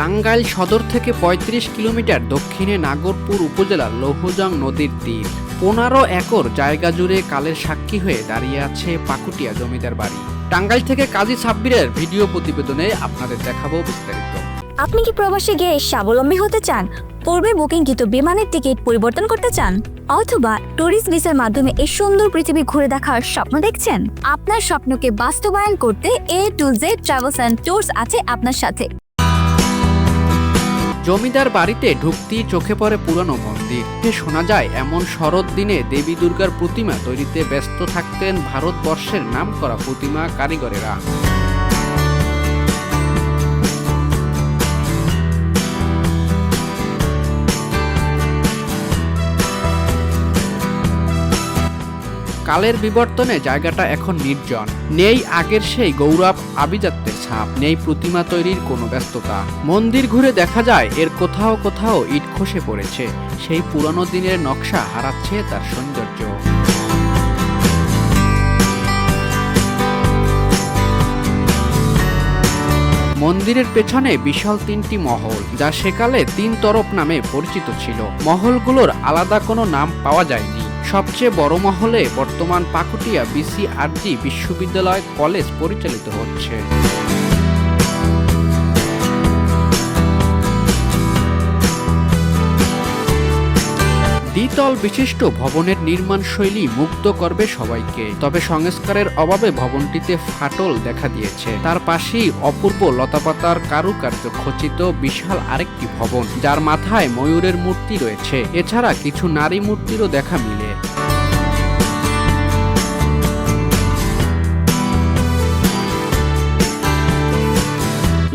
টাঙ্গাইল সদর থেকে ৩৫ কিলোমিটার দক্ষিণে নাগরপুর উপজেলার লৌহজং নদীর তীর। পনেরো একর জায়গা জুড়ে কালের সাক্ষী হয়ে দাঁড়িয়ে আছে পাকুটিয়া জমিদার বাড়ি। টাঙ্গাইল থেকে কাজী সাব্বিরের ভিডিও প্রতিবেদনে আপনাদের দেখাবো বিস্তারিত। আপনি কি প্রবাসে গিয়ে স্বাবলম্বী হতে চান? পূর্বে বুকিংকৃত বিমানের টিকিট পরিবর্তন করতে চান? অথবা ট্যুরিস্ট ভিসার মাধ্যমে এই সুন্দর পৃথিবী ঘুরে দেখার স্বপ্ন দেখছেন? আপনার স্বপ্নকে বাস্তবায়ন করতে A to Z travels and tours আছে আপনার সাথে। জমিদার বাড়িতে ঢুকতেই চোখে পড়ে পুরনো মন্দির। শোনা যায়, এমন শরৎ দিনে দেবী দুর্গার প্রতিমা তৈরিতে ব্যস্ত থাকতেন ভারতবর্ষের নাম করা প্রতিমা কারিগরেরা। কালের বিবর্তনে জায়গাটা এখন নির্জন। নেই আগের সেই গৌরব আভিজাত্যের ছাপ, নেই প্রতিমা তৈরির কোনো ব্যস্ততা। মন্দির ঘুরে দেখা যায়, এর কোথাও কোথাও ইট খসে পড়েছে। সেই পুরনো দিনের নকশা হারাচ্ছে তার সৌন্দর্য। মন্দিরের পেছনে বিশাল তিনটি মহল, যা সেকালে তিন তরফ নামে পরিচিত ছিল। মহলগুলোর আলাদা কোনো নাম পাওয়া যায়নি। সবচেয়ে বড় মহলে বর্তমান পাকুটিয়া বিসিআরজি বিশ্ববিদ্যালয় কলেজ পরিচালিত হচ্ছে। দ্বিতল বিশিষ্ট ভবনের নির্মাণ শৈলী মুক্ত করবে সবাইকে। তবে সংস্কারের অভাবে ভবনটিতে ফাটল দেখা দিয়েছে। তার পাশেই অপূর্ব লতাপাতার কারুকার্য খচিত বিশাল আরেকটি ভবন, যার মাথায় ময়ূরের মূর্তি রয়েছে। এছাড়া কিছু নারী মূর্তিরও দেখা মিলে।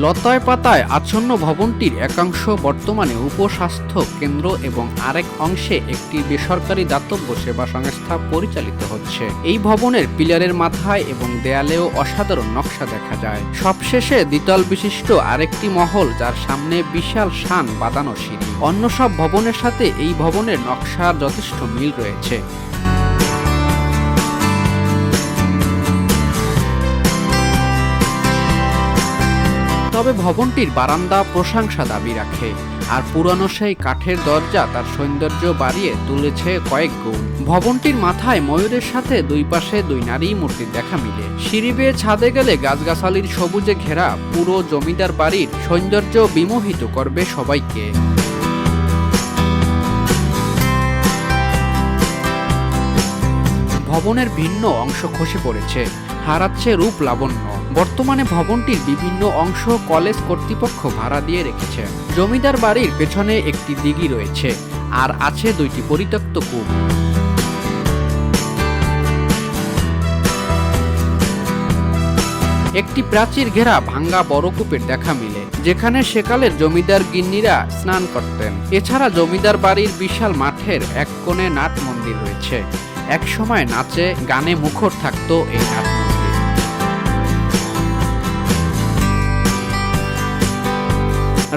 লতায় পাতায় আচ্ছন্ন ভবনটির একাংশ বর্তমানে উপস্বাস্থ্য কেন্দ্র এবং আরেক অংশে একটি বেসরকারি দাতব্য সেবা সংস্থা পরিচালিত হচ্ছে। এই ভবনের পিলারের মাথায় এবং দেয়ালেও অসাধারণ নকশা দেখা যায়। সবশেষে দ্বিতল বিশিষ্ট আরেকটি মহল যার সামনে বিশাল শান বাঁধানো সিঁড়ি। অন্য সব ভবনের সাথে এই ভবনের নকশার যথেষ্ট মিল রয়েছে। তবে ভবনটির বারান্দা প্রশংসা দাবি রাখে। আর পুরানো সেই কাঠের দরজা তার সৌন্দর্য বাড়িয়ে তুলেছে কয়েক গুণ। ভবনটির মাথায় ময়ূরের সাথে দুই পাশে দুই নারী মূর্তির দেখা মিলে। সিঁড়ি বেয়ে ছাদে গেলে গাছগাছালির সবুজে ঘেরা পুরো জমিদার বাড়ির সৌন্দর্য বিমোহিত করবে সবাইকে। ভবনের ভিন্ন অংশ খসে পড়েছে। হারাচ্ছে রূপ লাবণ্য। বর্তমানে ভবনটির বিভিন্ন অংশ কলেজ কর্তৃপক্ষ ভাড়া দিয়ে রেখেছে। জমিদার বাড়ির পেছনে একটি দিঘি রয়েছে, আর আছে দুইটি পরিত্যক্ত কূপ একটি প্রাচীর ঘেরা ভাঙ্গা বড় কূপের দেখা মিলে, যেখানে সেকালের জমিদার গিন্নিরা স্নান করতেন। এছাড়া জমিদার বাড়ির বিশাল মাঠের এক কোণে নাট মন্দির রয়েছে। এক সময় নাচে, গানে মুখর থাকত এই নাট মন্দির।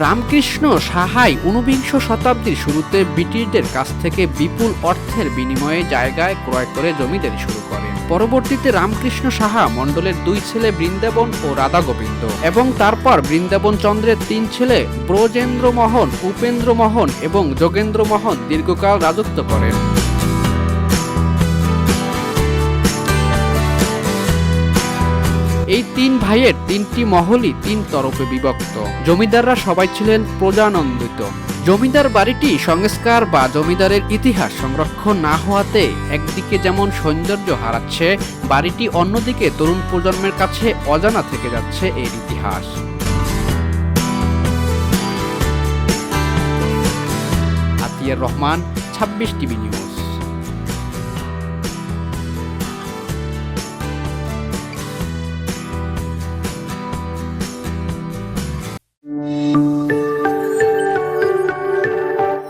রামকৃষ্ণ সাহাই ঊনবিংশ শতাব্দীর শুরুতে ব্রিটিশদের কাছ থেকে বিপুল অর্থের বিনিময়ে জায়গায় ক্রয় করে জমিদারি শুরু করেন। পরবর্তীতে রামকৃষ্ণ সাহা মণ্ডলের দুই ছেলে বৃন্দাবন ও রাধা গোবিন্দ এবং তারপর বৃন্দাবন চন্দ্রের তিন ছেলে ব্রজেন্দ্র মোহন উপেন্দ্র মোহন এবং যোগেন্দ্র মোহন দীর্ঘকাল রাজত্ব করেন। এই তিন ভাইয়ের তিনটি মহলই তিন তরফে বিভক্ত। জমিদাররা সবাই ছিলেন প্রজানন্দিত। জমিদার বাড়িটি সংস্কার বা জমিদারের ইতিহাস সংরক্ষণ না হওয়াতে একদিকে যেমন সৌন্দর্য হারাচ্ছে, বাড়িটি অন্যদিকে তরুণ প্রজন্মের কাছে অজানা থেকে যাচ্ছে এর ইতিহাস। আতিয়ার রহমান, ছাব্বিশ টিভি নিউজ।